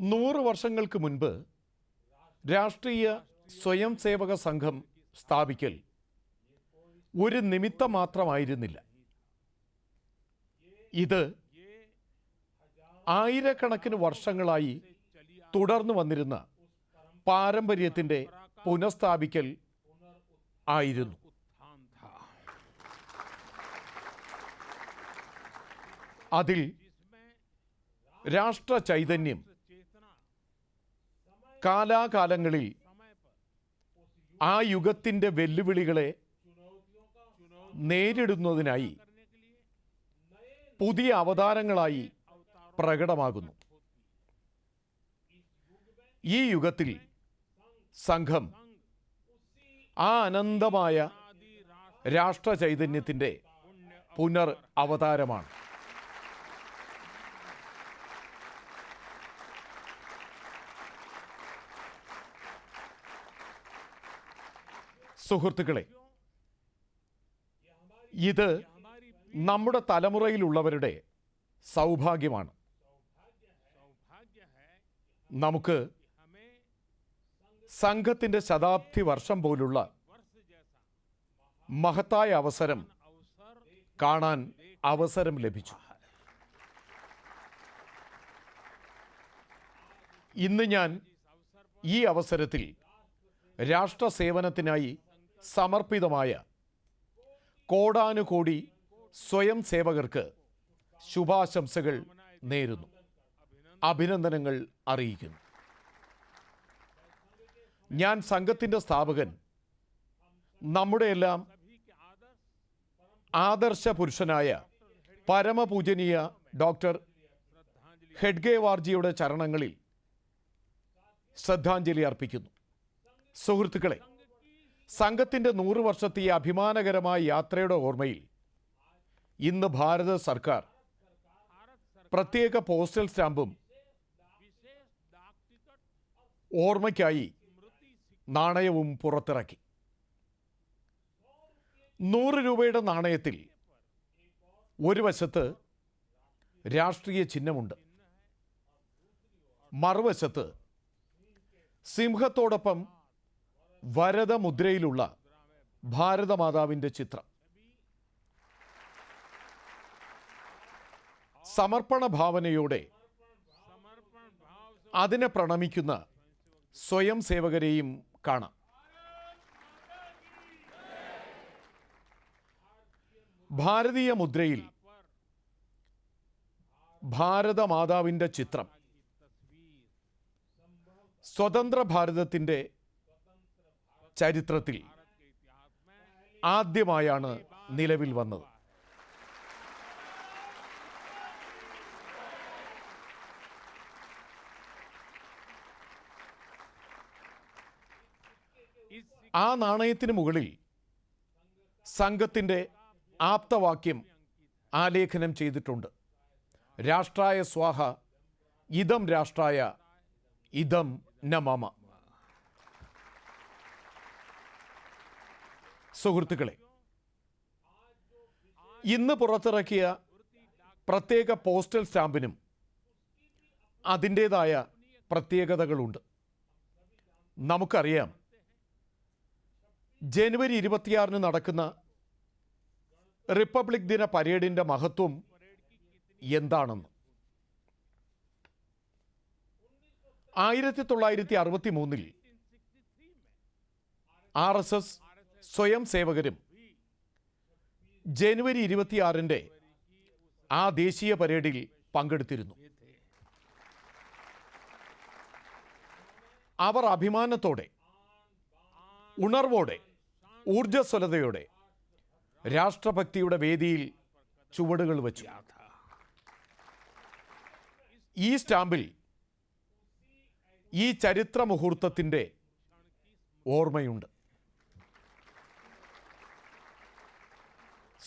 നൂറ് വർഷങ്ങൾക്ക് മുൻപ് രാഷ്ട്രീയ സ്വയം സേവക സംഘം സ്ഥാപിക്കൽ ഒരു നിമിത്തം മാത്രമായിരുന്നില്ല. ഇത് ആയിരക്കണക്കിന് വർഷങ്ങളായി തുടർന്നു വന്നിരുന്ന പാരമ്പര്യത്തിന്റെ പുനഃസ്ഥാപിക്കൽ ആയിരുന്നു. അതിൽ രാഷ്ട്ര ചൈതന്യം കാലാകാലങ്ങളിൽ ആ യുഗത്തിന്റെ വെല്ലുവിളികളെ നേരിടുന്നതിനായി പുതിയ അവതാരങ്ങളായി പ്രകടമാകുന്നു. ഈ യുഗത്തിൽ സംഘം ആ അനന്തമായ രാഷ്ട്ര ചൈതന്യത്തിന്റെ പുനർ അവതാരമാണ്. സുഹൃത്തുക്കളെ ഇത് നമ്മുടെ തലമുറയിലുള്ളവരുടെ സൗഭാഗ്യമാണ്. നമുക്ക് സംഘത്തിന്റെ ശതാബ്ദി വർഷം പോലുള്ള മഹത്തായ അവസരം കാണാൻ അവസരം ലഭിച്ചു. ഇന്ന് ഞാൻ ഈ അവസരത്തിൽ രാഷ്ട്ര സേവനത്തിനായി സമർപ്പിതമായ കോടാനുകോടി സ്വയം സേവകർക്ക് ശുഭാശംസകൾ നേരുന്നു. അഭിനന്ദനങ്ങൾ അറിയിക്കുന്നു. ഞാൻ സംഘത്തിന്റെ സ്ഥാപകൻ. നമ്മുടെയെല്ലാം ആദർശ പുരുഷനായ പരമപൂജനീയ ഡോക്ടർ ഹെഡ്ഗേവാർജിയുടെ ചരണങ്ങളിൽ ശ്രദ്ധാഞ്ജലി അർപ്പിക്കുന്നു. സുഹൃത്തുക്കളെ സംഘത്തിന്റെ നൂറ് വർഷത്തെ അഭിമാനകരമായ യാത്രയുടെ ഓർമ്മയിൽ ഇന്ന് ഭാരത സർക്കാർ പ്രത്യേക പോസ്റ്റൽ സ്റ്റാമ്പും ഓർമ്മയ്ക്കായി നാണയവും പുറത്തിറക്കി. നൂറ് രൂപയുടെ നാണയത്തിൽ ഒരു വശത്ത് രാഷ്ട്രീയ ചിഹ്നമുണ്ട് മറുവശത്ത് സിംഹത്തോടൊപ്പം വരദമുദ്രയിലുള്ള ഭാരതമാതാവിന്റെ ചിത്രം. സമർപ്പണ ഭാവനയോടെ അതിനെ പ്രണമിക്കുന്ന സ്വയം സേവകരെയും കാണാം. ഭാരതീയ മുദ്രയിൽ ഭാരതമാതാവിന്റെ ചിത്രം സ്വതന്ത്ര ഭാരതത്തിന്റെ ചരിത്രത്തിൽ ആദ്യമായാണ് നിലവിൽ വന്നത്. ആ നാണയത്തിന് മുകളിൽ സംഘത്തിന്റെ ആപ്തവാക്യം ആലേഖനം ചെയ്തിട്ടുണ്ട്. രാഷ്ട്രായ സ്വാഹ ഇതം രാഷ്ട്രായ ഇതം നമമ സുഹൃത്തുക്കളെ ഇന്ന് പുറത്തിറക്കിയ പ്രത്യേക പോസ്റ്റൽ സ്റ്റാമ്പിനും അതിന്റേതായ പ്രത്യേകതകളുണ്ട്. നമുക്കറിയാം ജനുവരി ഇരുപത്തിയാറിന് നടക്കുന്ന റിപ്പബ്ലിക് ദിന പരേഡിന്റെ മഹത്വം എന്താണെന്ന്. ആയിരത്തി തൊള്ളായിരത്തി അറുപത്തി മൂന്നിൽ ആർ എസ് എസ് സ്വയം സേവകരും. ജനുവരി ഇരുപത്തിയാറിന്റെ ആ ദേശീയ പരേഡിൽ പങ്കെടുത്തിരുന്നു. അവർ അഭിമാനത്തോടെ ഉണർവോടെ ഊർജസ്വലതയോടെ രാഷ്ട്രഭക്തിയുടെ വേദിയിൽ ചുവടുകൾ വച്ചു. ഈ സ്റ്റാമ്പിൽ ഈ ചരിത്ര മുഹൂർത്തത്തിന്റെ ഓർമ്മയുണ്ട്.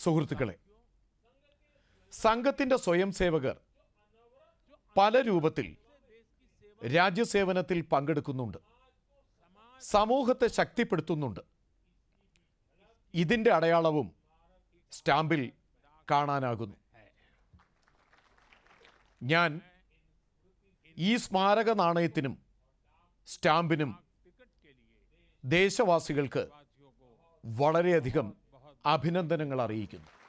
സുഹൃത്തുക്കളെ സംഘത്തിന്റെ സ്വയം സേവകർ പല രൂപത്തിൽ രാജ്യസേവനത്തിൽ പങ്കെടുക്കുന്നുണ്ട് സമൂഹത്തെ ശക്തിപ്പെടുത്തുന്നുണ്ട്. ഇതിന്റെ അടയാളവും സ്റ്റാമ്പിൽ കാണാനാകുന്നു. ഞാൻ ഈ സ്മാരക നാണയത്തിനും സ്റ്റാമ്പിനും ദേശവാസികൾക്ക് വളരെയധികം അഭിനന്ദനങ്ങൾ അറിയിക്കുന്നു.